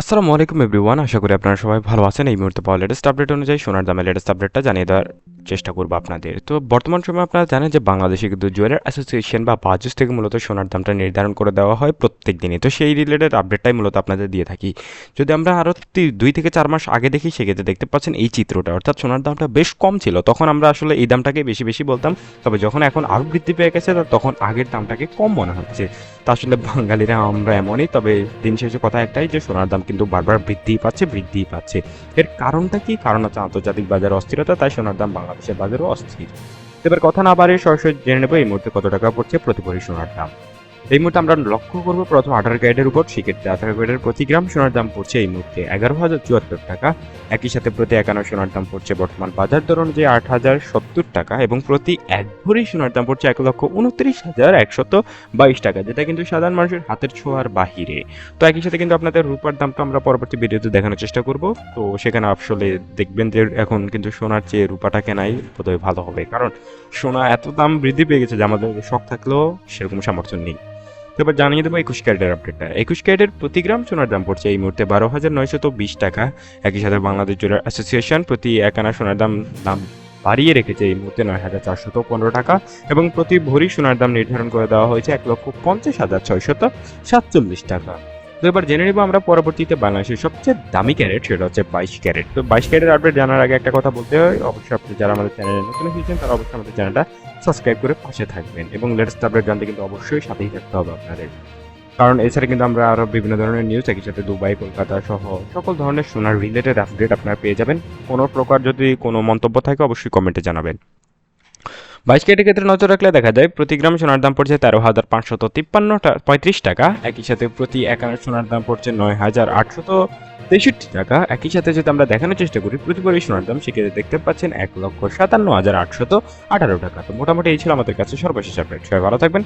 আসসালামু আলাইকুম এভরিওয়ান, আশা করি আপনারা সবাই ভালো আছেন। এই মুহূর্তে পাওয়া লেটেস্ট আপডেট অনুযায়ী সোনার দামে লেটেস্ট আপডেটটা জানিয়ে দেওয়ার চেষ্টা করব আপনাদের। তো বর্তমান সময়ে আপনারা জানেন যে বাংলাদেশে কিন্তু জুয়েলার অ্যাসোসিয়েশন বা বাজুস থেকে মূলত সোনার দামটা নির্ধারণ করে দেওয়া হয় প্রত্যেক দিনই। তো সেই রিলেটেড আপডেটটাই মূলত আপনাদের দিয়ে থাকি। যদি আমরা আরও দুই থেকে চার মাস আগে দেখি, সেক্ষেত্রে দেখতে পাচ্ছেন এই চিত্রটা। অর্থাৎ সোনার দামটা বেশ কম ছিল। তখন আমরা আসলে এই দামটাকে বেশি বেশি বলতাম। তবে যখন এখন আরও বৃদ্ধি পেয়ে গেছে তখন আগের দামটাকে কম মনে হচ্ছে। তা আসলে বাঙালিরা আমরা এমনই, তবে দিন শেষে কথা একটাই যে সোনার দাম কিন্তু বারবার বৃদ্ধিই পাচ্ছে বৃদ্ধিই পাচ্ছে। এর কারণটা কি? কারণ হচ্ছে আন্তর্জাতিক বাজার অস্থিরতা, তাই সোনার দাম বাংলাদেশের বাজারও অস্থির। এবার কথা না বাড়িয়ে সরাসরি জেনে নেব এই মুহূর্তে কত টাকা পড়ছে প্রতি ভরি সোনার দাম। এই মুহূর্তে আমরা লক্ষ্য করব প্রথম আঠারো ক্যারেটের উপর। সেক্ষেত্রে আঠারো ক্যারেটের প্রতি গ্রাম সোনার দাম পড়ছে এই মুহূর্তে এগারো হাজার চুয়াত্তর টাকা। একই সাথে প্রতি একান্ন সোনার দাম পড়ছে বর্তমান বাজার দর অনুযায়ী আট হাজার সত্তর টাকা এবং প্রতি এক ভরি সোনার দাম পড়ছে এক লক্ষ উনত্রিশ হাজার একশত বাইশ টাকা, যেটা কিন্তু সাধারণ মানুষের হাতের ছোঁয়ার বাহিরে। তো একই সাথে কিন্তু আপনাদের রূপার দামটা আমরা পরবর্তী ভিডিওতে দেখানোর চেষ্টা করব। তো সেখানে আসলে দেখবেন যে এখন কিন্তু সোনার চেয়ে রূপাটা কেনাই বোধহয় ভালো হবে। কারণ সোনা এত দাম বৃদ্ধি পেয়ে গেছে যে আমাদের শখ থাকলেও সেরকম সামর্থ্য নেই। এবার জানিয়ে দেবো একুশ ক্যারেটের আপডেটটা একুশ ক্যারেটের প্রতি গ্রাম সোনার দাম পড়ছে এই মুহূর্তে বারো হাজার নয়শত বিশ টাকা। একই সাথে বাংলাদেশ জুয়েলার অ্যাসোসিয়েশন প্রতি এক আনা সোনার দাম দাম বাড়িয়ে রেখেছে এই মুহূর্তে নয় হাজার চারশত পনেরো টাকা এবং প্রতি ভরি সোনার দাম নির্ধারণ করে দেওয়া হয়েছে এক লক্ষ পঞ্চাশ হাজার ছয়শত সাতচল্লিশ টাকা। তো এবার জেনে নিব আমরা পরবর্তীতে বাংলাদেশের সবচেয়ে দামি ক্যারেট, সেটা হচ্ছে বাইশ ক্যারেট। তো বাইশ ক্যারেট আপডেট জানার আগে একটা কথা বলতে হয়। অবশ্যই আপনি যারা আমাদের চ্যানেলে নতুন এসেছেন, তারা অবশ্যই আমাদের চ্যানেলটা সাবস্ক্রাইব করে পাশে থাকবেন এবং লেটেস্ট আপডেট জানতে কিন্তু অবশ্যই সাথেই থাকতে হবে আপনাদের। কারণ এছাড়া কিন্তু আমরা আরও বিভিন্ন ধরনের নিউজ একই সাথে দুবাই, কলকাতা সহ সকল ধরনের সোনার রিলেটেড আপডেট আপনারা পেয়ে যাবেন। কোনো প্রকার যদি কোনো মন্তব্য থাকে, অবশ্যই কমেন্টে জানাবেন। বাইশ কেটের ক্ষেত্রে নজর রাখলে দেখা যায়, প্রতি গ্রাম সোনার দাম পড়ছে তেরো হাজার পাঁচশত তিপ্পান্ন পঁয়ত্রিশ টাকা। একই সাথে প্রতি এক আনার সোনার দাম পড়ছে নয় হাজার আটশত তেষট্টি টাকা। একই সাথে যদি আমরা দেখানোর চেষ্টা করি, প্রতি সোনার দাম সেক্ষেত্রে দেখতে পাচ্ছেন এক লক্ষ সাতান্ন হাজার আটশত আঠারো টাকা। তো মোটামুটি এই ছিল আমাদের কাছে সর্বশেষ আপডেট সবাই ভালো থাকবেন।